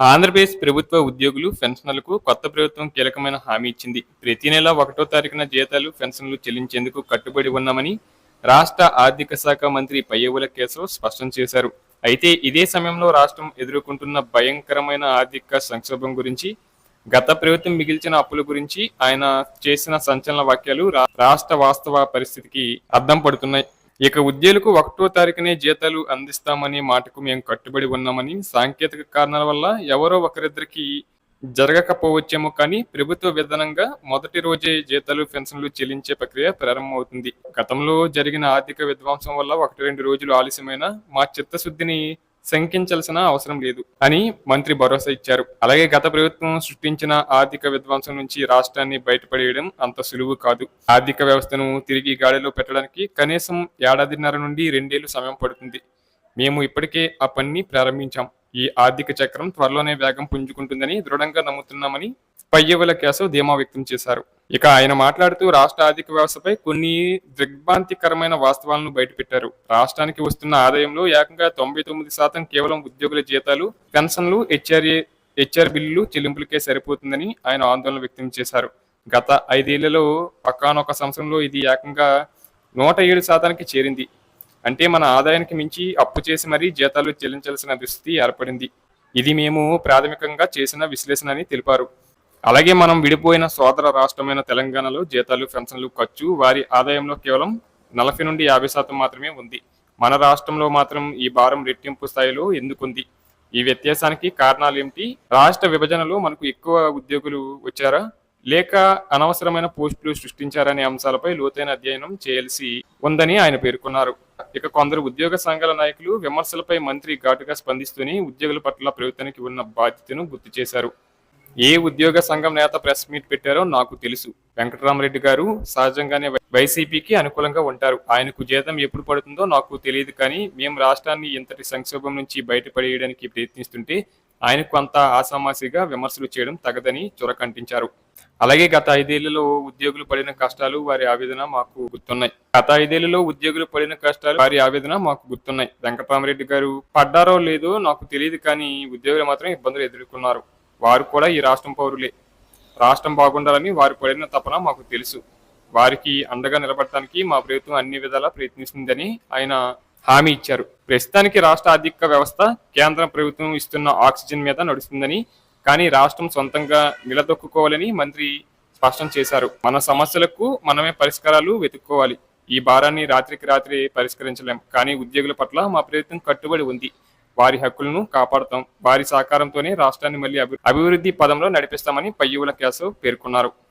ఆంధ్రప్రదేశ్ ప్రభుత్వ ఉద్యోగులు పెన్షన్లకు కొత్త ప్రభుత్వం కీలకమైన హామీ ఇచ్చింది. ప్రతి నెల ఒకటో తారీఖున జీతాలు పెన్షన్లు చెల్లించేందుకు కట్టుబడి ఉన్నామని రాష్ట్ర ఆర్థిక శాఖ మంత్రి పయ్యవుల కేశవ్ స్పష్టం చేశారు. అయితే ఇదే సమయంలో రాష్ట్రం ఎదుర్కొంటున్న భయంకరమైన ఆర్థిక సంక్షోభం గురించి గత ప్రభుత్వం మిగిల్చిన అప్పుల గురించి ఆయన చేసిన సంచలన వాక్యాలు రాష్ట్ర వాస్తవ పరిస్థితికి అద్దం పడుతున్నాయి. ఇక ఉద్యోగులకు ఒకటో తారీఖునే జీతాలు అందిస్తామనే మాటకు మేము కట్టుబడి ఉన్నామని సాంకేతిక కారణాల వల్ల ఎవరో ఒకరిద్దరికి జరగకపోవచ్చేమో కానీ ప్రభుత్వ విధానంగా మొదటి రోజే జీతాలు పెన్షన్లు చెల్లించే ప్రక్రియ ప్రారంభమవుతుంది. గతంలో జరిగిన ఆర్థిక విధ్వంసం వల్ల ఒకటి రెండు రోజులు ఆలస్యమైన మా చిత్తశుద్ధిని శంకించాల్సిన అవసరం లేదు అని మంత్రి భరోసా ఇచ్చారు. అలాగే గత ప్రభుత్వం సృష్టించిన ఆర్థిక విధ్వంసం నుంచి రాష్ట్రాన్ని బయటపడేయడం అంత సులువు కాదు. ఆర్థిక వ్యవస్థను తిరిగి గాడిలో పెట్టడానికి కనీసం ఏడాదిన్నర నుండి రెండేళ్ళు సమయం పడుతుంది. మేము ఇప్పటికే ఆ పనిని ప్రారంభించాం. ఈ ఆర్థిక చక్రం త్వరలోనే వేగం పుంజుకుంటుందని దృఢంగా నమ్ముతున్నామని పయ్యవుల కేశవ్ ధీమా వ్యక్తం చేశారు. ఇక ఆయన మాట్లాడుతూ రాష్ట్ర ఆర్థిక వ్యవస్థపై కొన్ని దిగ్భ్రాంతికరమైన వాస్తవాలను బయటపెట్టారు. రాష్ట్రానికి వస్తున్న ఆదాయంలో ఏకంగా తొంభై తొమ్మిది శాతం కేవలం ఉద్యోగుల జీతాలు పెన్షన్లు హెచ్ఆర్ఏ హెచ్ఆర్ బిల్లులు చెల్లింపులకే సరిపోతుందని ఆయన ఆందోళన వ్యక్తం చేశారు. గత ఐదేళ్ళలో పక్కానొక సంవత్సరంలో ఇది ఏకంగా నూట ఏడు శాతానికి చేరింది. అంటే మన ఆదాయానికి మించి అప్పు చేసి మరీ జీతాలు చెల్లించాల్సిన దుస్థితి ఏర్పడింది. ఇది మేము ప్రాథమికంగా చేసిన విశ్లేషణ అని తెలిపారు. అలాగే మనం విడిపోయిన సోదర రాష్ట్రమైన తెలంగాణలో జీతాలు పెన్షన్లు ఖర్చు వారి ఆదాయంలో కేవలం నలభై నుండి యాభై శాతం మాత్రమే ఉంది. మన రాష్ట్రంలో మాత్రం ఈ భారం రెట్టింపు స్థాయిలో ఎందుకుంది? ఈ వ్యత్యాసానికి కారణాలు ఏమిటి? రాష్ట్ర విభజనలో మనకు ఎక్కువ ఉద్యోగులు వచ్చారా? లేక అనవసరమైన పోస్టులు సృష్టించారనే అంశాలపై లోతైన అధ్యయనం చేయాల్సి ఉందని ఆయన పేర్కొన్నారు. ఇక కొందరు ఉద్యోగ సంఘాల నాయకులు విమర్శలపై మంత్రి ఘాటుగా స్పందిస్తూనే ఉద్యోగుల పట్ల ప్రభుత్వానికి ఉన్న బాధ్యతను గుర్తు చేశారు. ఏ ఉద్యోగ సంఘం నేత ప్రెస్ మీట్ పెట్టారో నాకు తెలుసు. వెంకటరామరెడ్డి గారు సహజంగానే వై- వైసీపీకి అనుకూలంగా ఉంటారు. ఆయనకు జీతం ఎప్పుడు పడుతుందో నాకు తెలియదు కానీ మేము రాష్ట్రాన్ని ఇంతటి సంక్షోభం నుంచి బయటపడేయడానికి ప్రయత్నిస్తుంటే ఆయనకు అంత ఆసామాసిగా విమర్శలు చేయడం తగదని చొరకంటించారు అలాగే గత ఐదేళ్ళలో ఉద్యోగులు పడిన కష్టాలు వారి ఆవేదన మాకు గుర్తున్నాయి. గత ఐదేళ్ళలో ఉద్యోగులు పడిన కష్టాలు వారి ఆవేదన మాకు గుర్తున్నాయి. వెంకటరామరెడ్డి గారు పడ్డారో లేదో నాకు తెలియదు కానీ ఉద్యోగులు మాత్రం ఇబ్బందులు ఎదుర్కొన్నారు. వారు కూడా ఈ రాష్ట్రం పౌరులే. రాష్ట్రం బాగుండాలని వారు పడిన తపన మాకు తెలుసు. వారికి అండగా నిలబడటానికి మా ప్రభుత్వం అన్ని విధాలా ప్రయత్నిస్తుందని ఆయన హామీ ఇచ్చారు. ప్రస్తుతానికి రాష్ట్ర ఆర్థిక వ్యవస్థ కేంద్ర ప్రభుత్వం ఇస్తున్న ఆక్సిజన్ మీద నడుస్తుందని కానీ రాష్ట్రం సొంతంగా నిలదొక్కుకోవాలని మంత్రి స్పష్టం చేశారు. మన సమస్యలకు మనమే పరిష్కారాలు వెతుక్కోవాలి. ఈ భారాన్ని రాత్రికి రాత్రి పరిష్కరించలేం. కానీ ఉద్యోగుల పట్ల మా ప్రభుత్వం కట్టుబడి ఉంది. వారి హక్కులను కాపాడుతాం. వారి సహకారంతోనే రాష్ట్రాన్ని మళ్ళీ అభి- అభివృద్ధి పదంలో నడిపిస్తామని పయ్యువుల కేశవ్ పేర్కొన్నారు.